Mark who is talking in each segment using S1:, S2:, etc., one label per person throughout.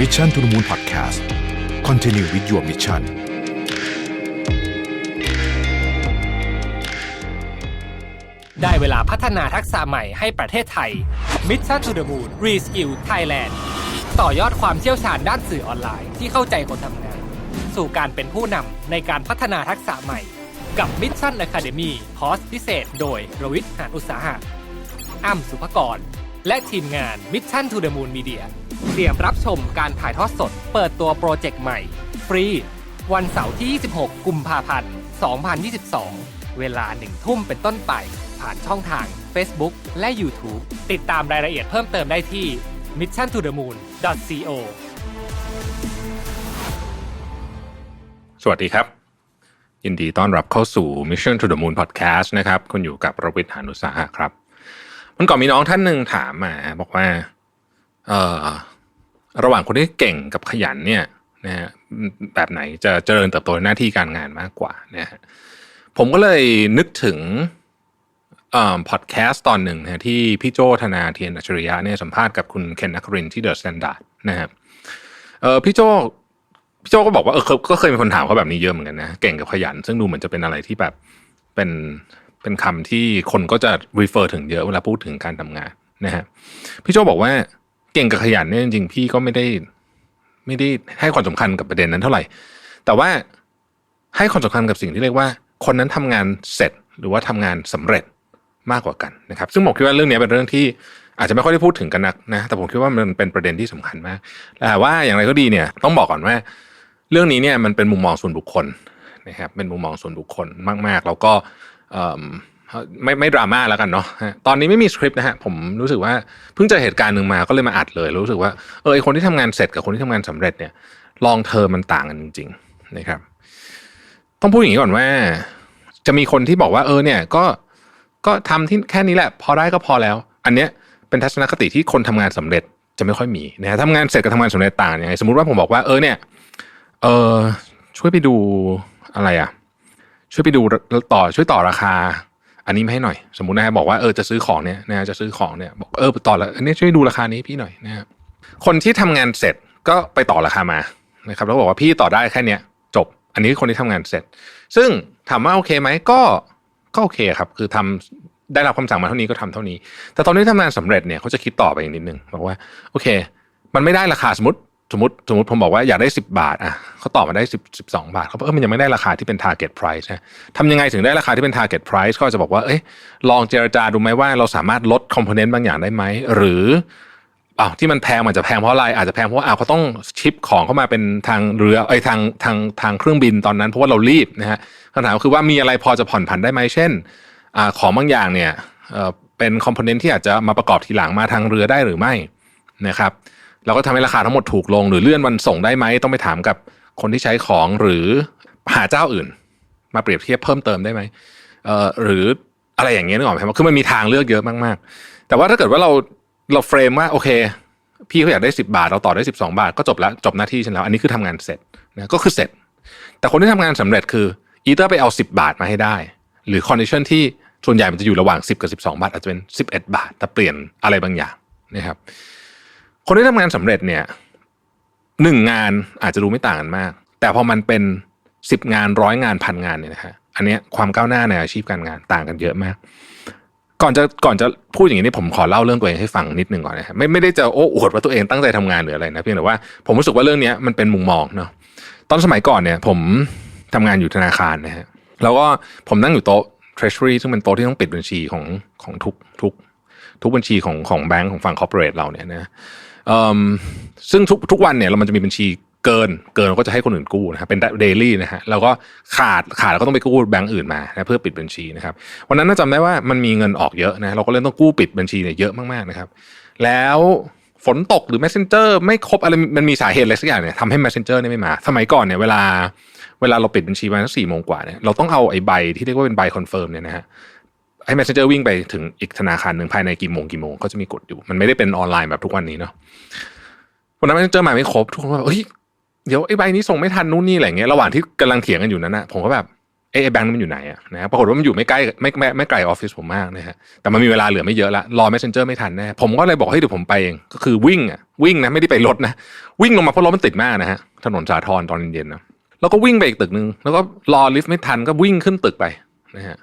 S1: Mission to the Moon Podcast Continue with your mission
S2: ได้เวลาพัฒนาทักษะใหม่ให้ประเทศไทย Mission to the Moon Reskill Thailand ต่อยอดความเชี่ยวชาญด้านสื่อออนไลน์ที่เข้าใจคนทำงาน สู่การเป็นผู้นำในการพัฒนาทักษะใหม่ กับ Mission Academy คอร์สพิเศษ โดยรวิทย์หานอุตสาหะอ้ำสุภกร และทีมงาน Mission to the Moon Media เตรียมรับชมการถ่ายทอดสด เปิดตัวโปรเจกต์ใหม่ ฟรี วันเสาร์ที่ 26 กุมภาพันธ์ 2022 เวลาหนึ่งทุ่มเป็นต้นไป ผ่านช่องทาง Facebook และ YouTube ติดตามรายละเอียดเพิ่มเติมได้ที่ mission to the moon co
S3: สวัสดีครับยินดีต้อนรับเข้าสู่ Mission to the Moon Podcast นะครับ คุณอยู่กับประวิทย์หานุสาหะครับ มันก่อนมีน้องท่านหนึ่งถามมาบอกว่า ระหว่างคนที่เก่งกับขยันเนี่ยนะฮะแบบไหนจะเจริญเติบโตในหน้าที่การงานมากกว่านะฮะผมก็เลยนึกถึงอ่อพอดแคสต์ตอนหนึ่งนะที่พี่โจธนาเทียนอัจฉริยะเนี่ยสัมภาษณ์กับคุณเคนนักรินที่เดอะสแตนดาร์ดนะครับเออพี่โจพี่โจก็บอกว่าเออเขาก็เคยมีคนถามเขาแบบนี้เยอะเหมือนกันนะเก่งกับขยัน ซึ่งดูเหมือนจะเป็นอะไรที่แบบเป็นเป็นคำที่คนก็จะ refer ถึงเยอะเวลาพูดถึงการทำงานนะฮะพี่โจบอกว่า เก่งกับขยันเนี่ยจริงๆพี่ก็ไม่ได้ ไม่ได้ให้ความสำคัญกับประเด็นนั้นเท่าไหร่ แต่ว่าให้ความสำคัญกับสิ่งที่เรียกว่า คนนั้นทำงานเสร็จหรือว่าทำงานสำเร็จมากกว่ากันนะครับ ซึ่งผมคิดว่าเรื่องนี้เป็นเรื่องที่อาจจะไม่ค่อยได้พูดถึงกันนักนะ แต่ผมคิดว่ามันเป็นประเด็นที่สำคัญมากแต่ว่าอย่างไรก็ดีเนี่ยต้องบอกก่อนว่า เรื่องนี้เนี่ยมันเป็นมุมมองส่วนบุคคลนะครับเป็นมุมมองส่วนบุคคลมาก ๆ แล้วก็ ไม่ไม่ดราม่าแล้วกันเนาะตอนนี้ไม่มีสคริปต์นะฮะผมรู้สึกว่าเพิ่งเจอเหตุการณ์หนึ่งมาก็เลยมาอัดเลยรู้สึกว่าเออคนที่ทำงานเสร็จกับคนที่ทำงานสำเร็จเนี่ยลองเทอมมันต่างกันจริงๆนะครับ ต้องพูดอย่างนี้ก่อนว่า จะมีคนที่บอกว่าเออเนี่ยก็ก็ทำที่แค่นี้แหละ พอได้ก็พอแล้ว อันเนี้ยเป็นทัศนคติที่คนทำงานสำเร็จจะไม่ค่อยมีนะฮะทำงานเสร็จกับทำงานสำเร็จต่างยังไงสมมติว่าผมบอกว่าเออเนี่ยเออช่วยไปดูอะไรอะช่วยไปดูต่อช่วยต่อราคา อันนี้มาให้หน่อย สมมุตินะฮะบอกว่าเออจะซื้อของเนี่ยนะฮะจะซื้อของเนี่ยบอกเออต่อแล้วอันนี้ช่วยดูราคานี้พี่หน่อยนะฮะคนที่ทำงานเสร็จก็ไปต่อราคามานะครับแล้วบอกว่าพี่ต่อได้แค่เนี้ยจบ อันนี้คนที่ทำงานเสร็จ ซึ่งถามว่าโอเคไหมก็ก็โอเคครับ คือทำได้รับคำสั่งมาเท่านี้ก็ทำเท่านี้ แต่ตอนที่ทำงานสำเร็จเนี่ยเขาจะคิดต่อไปอีกนิดนึงบอกว่าโอเค มันไม่ได้ราคาสมมติ สมมติสมมติผมบอกว่าอยากได้ 10 บาทอะเขาตอบมาได้10 12 บาทเขาบอกเออมันยังไม่ได้ราคาที่เป็น target price นะทำยังไงถึงได้ราคาที่เป็น target price ก็จะบอกว่าเอ้ยลองเจรจาดูไหมว่าเราสามารถลด component บางอย่างได้ไหมหรืออ้าวที่มันแพงมันจะแพงเพราะอะไรอาจจะแพงเพราะว่าอ้าวเขาต้องชิปของเข้ามาเป็นทางเรือไอ้ทางทางทางเครื่องบินตอนนั้น เพราะว่าเรารีบนะฮะคำถามคือว่ามีอะไรพอจะผ่อนผันได้ไหมเช่นอ่าของบางอย่างเนี่ยเออเป็นคอมโพเนนต์ที่อาจจะมาประกอบทีหลังมาทางเรือได้หรือไม่นะครับ เราก็ทำให้ราคาทั้งหมดถูกลง หรือเลื่อนวันส่งได้ไหมต้องไปถามกับคนที่ใช้ของหรือหาเจ้าอื่น มาเปรียบเทียบเพิ่มเติมได้ไหมเอ่อหรืออะไรอย่างเงี้ยนึกออกไหมครับคือมันมีทางเลือกเยอะมากๆ แต่ว่าถ้าเกิดว่าเราเราเฟรมว่าโอเค พี่เขาอยากได้ 10 บาท เราต่อได้ 12 บาท ก็จบแล้วจบหน้าที่ฉันแล้ว อันนี้คือทำงานเสร็จนะก็คือเสร็จ แต่คนที่ทำงานสำเร็จคืออีเตอร์ไปเอา 10 บาทมาให้ได้ หรือคอนดิชันที่ส่วนใหญ่มันจะอยู่ระหว่าง 10 กับ 12 บาทอาจจะเป็น 11 บาท แต่เปลี่ยนอะไรบางอย่างนะครับ คนที่ทำงานสำเร็จเนี่ยหนึ่งงานอาจจะดูไม่ต่างกันมาก แต่พอมันเป็นสิบงานร้อยงานพันงานเนี่ยนะฮะอันนี้ความก้าวหน้าในอาชีพการงานต่างกันเยอะมาก ก่อนจะก่อนจะพูดอย่างนี้ผมขอเล่าเรื่องตัวเองให้ฟังนิดนึงก่อนนะฮะไม่ไม่ได้จะโอ้อวดว่าตัวเองตั้งใจทำงานหรืออะไรนะเพียงแต่ว่าผมรู้สึกว่าเรื่องนี้มันเป็นมุมมองเนาะตอนสมัยก่อนเนี่ยผมทำงานอยู่ธนาคารนะฮะแล้วก็ผมนั่งอยู่โต๊ะ treasury ซึ่งเป็นโต๊ะที่ต้องปิดบัญชีของของทุกทุกทุกบัญชีของของแบงก์ของฝั่ง corporate เราเนี่ยนะเอ่อ ซึ่งทุกทุกวันเนี่ยเรามันจะมีบัญชีเกินเกินเราก็จะให้คนอื่นกู้นะครับเป็นเดลี่นะฮะแล้วก็ขาดขาดเราก็ต้องไปกู้แบงก์อื่นมานะเพื่อปิดบัญชีนะครับวันนั้นน่าจำได้ว่ามันมีเงินออกเยอะนะเราก็เลยต้องกู้ปิดบัญชีเนี่ยเยอะมากๆนะครับ แล้วฝนตกหรือ messenger ไม่ครบอะไรมันมีสาเหตุอะไรสักอย่างเนี่ยทำให้ messenger เนี่ยไม่มา สมัยก่อนเนี่ยเวลาเวลาเราปิดบัญชีมาตั้งสี่โมงกว่าเนี่ยเราต้องเอาไอ้ใบที่เรียกว่าเป็นใบคอนเฟิร์มเนี่ยนะฮะ ให้ messenger วิ่งไปถึงอีกธนาคารหนึ่งภายในกี่โมงกี่โมงก็จะมีกฎอยู่ มันไม่ได้เป็นออนไลน์แบบทุกวันนี้เนาะวันนั้น messenger มาไม่ครบทุกคนแบบเฮ้ยเดี๋ยวไอ้ใบนี้ส่งไม่ทันนู่นนี่อะไรเงี้ยระหว่างที่กำลังเถียงกันอยู่นั้นนะผมก็แบบไอ้แบงค์นั้มันอยู่ไหนอะนะปรากฏว่ามันอยู่ไม่ใกล้ไม่ไม่ไม่ไกลออฟฟิศผมมากนะฮะแต่มันมีเวลาเหลือไม่เยอะละรอ messenger ไม่ทันแน่ผมก็เลยบอกให้เดี๋ยวผมไปเองก็คือวิ่งอะวิ่งนะไม่ได้ไปรถนะวิ่งลงมาเพราะรถมันติดมากนะฮะถนนสาทรตอนเย็นๆนะแล้วก็วิ่งไปอีกตึกนึงแล้วก็รอลิฟต์ไม่ทันก็วิ่งขึ้นตึกไปนะฮะ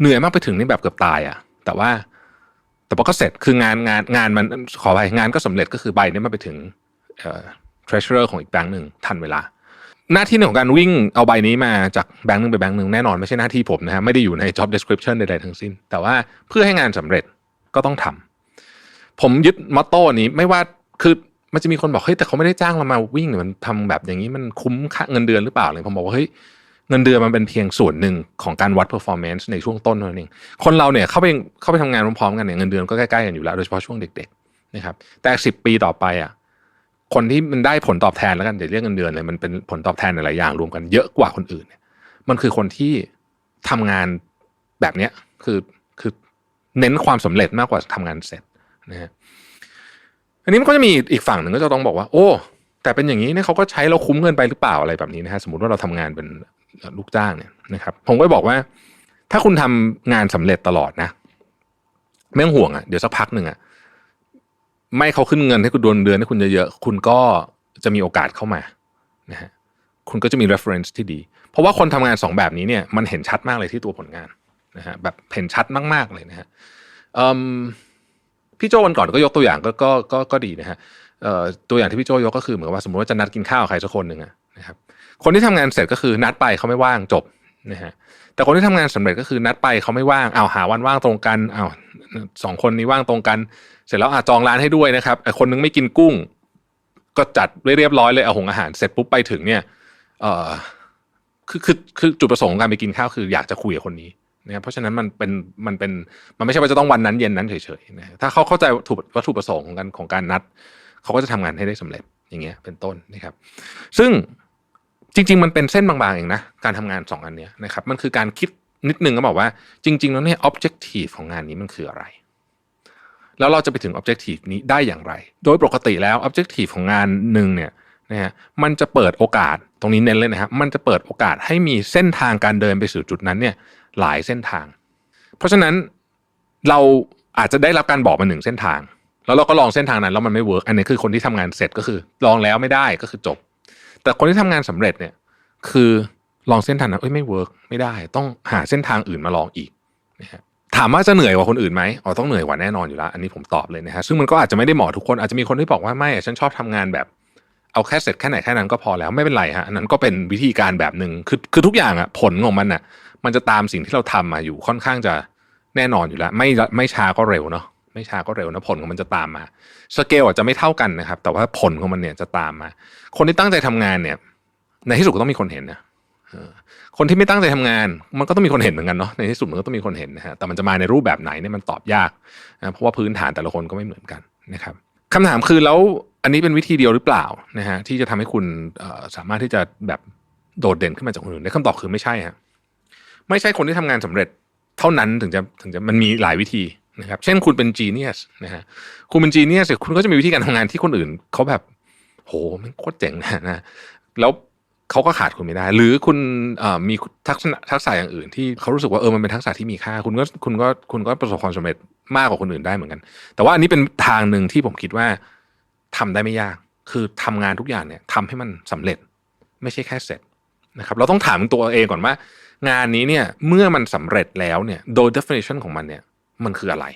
S3: เหนื่อยมากไปถึงนี่แบบเกือบตายอะแต่ว่า แต่พอก็เสร็จคืองานงานงานมันขอไปงานก็สำเร็จก็คือใบนี้มันไปถึงเอ่อ treasurer ของอีกแบงค์หนึ่งทันเวลา หน้าที่หนึ่งของการวิ่งเอาใบนี้มาจากแบงค์หนึ่งไปแบงค์หนึ่งแน่นอนไม่ใช่หน้าที่ผมนะฮะไม่ได้อยู่ใน job description ใดๆทั้งสิ้น แต่ว่าเพื่อให้งานสำเร็จก็ต้องทำผมยึดมอตโต้นี้ไม่ว่าคือมันจะมีคนบอกเฮ้ยแต่เขาไม่ได้จ้างเรามาวิ่งเนี่ยมันทำแบบอย่างนี้มันคุ้มค่าเงินเดือนหรือเปล่าเลยผมบอกว่าเฮ้ย เงินเดือนมันเป็นเพียงส่วนหนึ่งของการวัด performance ในช่วงต้นเท่านั้นเองคนเราเนี่ยเข้าไปเข้าไปทำงานพร้อมๆกันเนี่ยเงินเดือนก็ใกล้ๆกันอยู่แล้วโดยเฉพาะช่วงเด็กๆนะครับแต่สิบปีต่อไปอะคนที่มันได้ผลตอบแทนแล้วกันเดี๋ยวเรียกเงินเดือนเลยมันเป็นผลตอบแทนหลายอย่างรวมกันเยอะกว่าคนอื่นเนี่ยมันคือคนที่ทำงานแบบเนี้ยคือคือเน้นความสำเร็จมากกว่าทำงานเสร็จนะฮะอันนี้มันก็จะมีอีกฝั่งหนึ่งก็จะต้องบอกว่า โอ้ แต่เป็นอย่างนี้เนี่ยเขาก็ใช้เราคุ้มเงินไปหรือเปล่าอะไรแบบนี้นะฮะสมมติว่าเราทำงานเป็น ลูกจ้างเนี่ยนะครับ ผมก็บอกว่า ถ้าคุณทำงานสำเร็จตลอดนะ ไม่ต้องห่วงอะ่ะเดี๋ยวสักพักหนึ่งอะไม่เขาขึ้นเงินให้คุณดนเดือนให้คุณเยอะๆคุณก็จะมีโอกาสเข้ามานะฮะคุณก็จะมี reference ที่ดี เพราะว่าคนทำงานสองแบบนี้เนี่ยมันเห็นชัดมากเลยที่ตัวผลงานนะฮะแบบเห็นชัดมากๆเลยนะฮะพี่โจวันก่อนก็ยกตัวอย่างก็ก็ก็ก็ดีนะฮะตัวอย่างที่พี่โจยกก็คือเหมือนว่าสมมติว่าจะนัดกินข้าวใครสักคนหนึ่งอะ คนที่ทำงานเสร็จก็คือนัดไปเขาไม่ว่างจบนะฮะแต่คนที่ทำงานสำเร็จก็คือนัดไปเขาไม่ว่างเอาหาวันว่างตรงกันเอาสองคนนี้ว่างตรงกัน เสร็จแล้วอาจองร้านให้ด้วยนะครับคนนึงไม่กินกุ้ง ก็จัดเรียบร้อยเลยเอาหงอาหารเสร็จปุ๊บไปถึงเนี่ย เออคือคือคือจุดประสงค์ของการไปกินข้าวคืออยากจะคุยกับคนนี้นะครับเพราะฉะนั้นมันเป็นมันเป็นมันไม่ใช่ว่าจะต้องวันนั้นเย็นนั้นเฉยๆนะถ้าเขาเข้าใจวัตถุวัตถุประสงค์ของการของการนัด เขาก็จะทำงานให้ได้สำเร็จอย่างเงี้ยเป็นต้นนะครับ ซึ่ง จริง ๆ มันเป็นเส้นบางๆเองนะการทำงานสองอันเนี้ยนะครับมันคือการคิดนิดนึงก็บอกว่า จริง ๆ แล้วเนี่ย objective ของงานนี้มันคืออะไร แล้วเราจะไปถึง objective นี้ได้อย่างไร โดยปกติแล้ว objective ของงานหนึ่งเนี่ยนะฮะมันจะเปิดโอกาสตรงนี้เน้นเลยนะครับมันจะเปิดโอกาสให้มีเส้นทางการเดินไปสู่จุดนั้นเนี่ยหลายเส้นทาง เพราะฉะนั้นเราอาจจะได้รับการบอกมาหนึ่งเส้นทาง แล้วเราก็ลองเส้นทางนั้นแล้วมันไม่เวิร์กอันนี้คือคนที่ทำงานเสร็จก็คือ ลองแล้วไม่ได้ก็คือจบ แต่คนที่ทำงานสำเร็จเนี่ย คือลองเส้นทางนั้นเอ้ยไม่เวิร์กไม่ได้ ต้องหาเส้นทางอื่นมาลองอีกนะฮะถามว่าจะเหนื่อยกว่าคนอื่นไหมอ๋อต้องเหนื่อยกว่าแน่นอนอยู่แล้ว อันนี้ผมตอบเลยนะฮะซึ่งมันก็อาจจะไม่ได้เหมาะทุกคนอาจจะมีคนที่บอกว่าไม่ฉันชอบทำงานแบบเอาแค่เสร็จแค่ไหนแค่นั้นก็พอแล้วไม่เป็นไรฮะอันนั้นก็เป็นวิธีการแบบหนึ่งคือคือทุกอย่างอะผลของมันอะมันจะตามสิ่งที่เราทำมาอยู่ค่อนข้างจะแน่นอนอยู่แล้ว ไม่ไม่ช้าก็เร็วเนาะ ไม่ช้าก็เร็วนะผลของมันจะตามมาสเกลอาจจะไม่เท่ากันนะครับ แต่ว่าผลของมันเนี่ยจะตามมา คนที่ตั้งใจทำงานเนี่ย ในที่สุดก็ต้องมีคนเห็นนะคนที่ไม่ตั้งใจทำงาน มันก็ต้องมีคนเห็นเหมือนกันเนาะในที่สุดมันก็ต้องมีคนเห็นนะฮะแต่มันจะมาในรูปแบบไหนเนี่ยมันตอบยากนะเพราะว่าพื้นฐานแต่ละคนก็ไม่เหมือนกันนะครับคำถามคือแล้วอันนี้เป็นวิธีเดียวหรือเปล่านะฮะที่จะทำให้คุณสามารถที่จะแบบโดดเด่นขึ้นมาจากคนอื่นได้คำตอบคือไม่ใช่ฮะไม่ใช่คนที่ทำงานสำเร็จเท่านั้นถึงจะถึงจะมันมีหลายวิธี นะครับ เช่นคุณเป็น genius นะฮะคุณเป็น genius คุณก็จะมีวิธีการทำงานที่คนอื่นเขาแบบ โหมันโคตรเจ๋งนะนะแล้วเขาก็ขาดคุณไม่ได้ หรือคุณมีทักษะทักษะอย่างอื่น ที่เขารู้สึกว่าเออมันเป็นทักษะที่มีค่า คุณก็คุณก็คุณก็ประสบความสำเร็จมากกว่าคนอื่นได้เหมือนกัน แต่ว่าอันนี้เป็นทางหนึ่งที่ผมคิดว่าทำได้ไม่ยาก คือทำงานทุกอย่างเนี่ยทำให้มันสำเร็จ ไม่ใช่แค่เสร็จนะครับ เราต้องถามตัวเองก่อนว่า งานนี้เนี่ยเมื่อมันสำเร็จแล้วเนี่ยโดย definition ของมันเนี่ย มันคืออะไร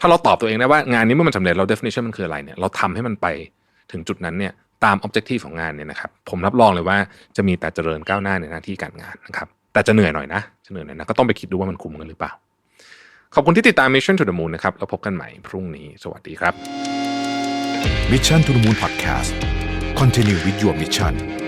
S3: ถ้าเราตอบตัวเองได้ว่างานนี้เมื่อมันสำเร็จเรา definition มันคืออะไรเนี่ยเราทำให้มันไปถึงจุดนั้นเนี่ยตาม objective ของงานเนี่ยนะครับ ผมรับรองเลยว่าจะมีแต่เจริญก้าวหน้าในหน้าที่การงานนะครับแต่จะเหนื่อยหน่อยนะจะเหนื่อยหน่อยนะก็ต้องไปคิดดูว่ามันคุ้มกันหรือเปล่า ขอบคุณที่ติดตาม Mission to the Moon นะครับแล้วพบกันใหม่พรุ่งนี้สวัสดีครับ
S1: Mission to the Moon Podcast Continue with your mission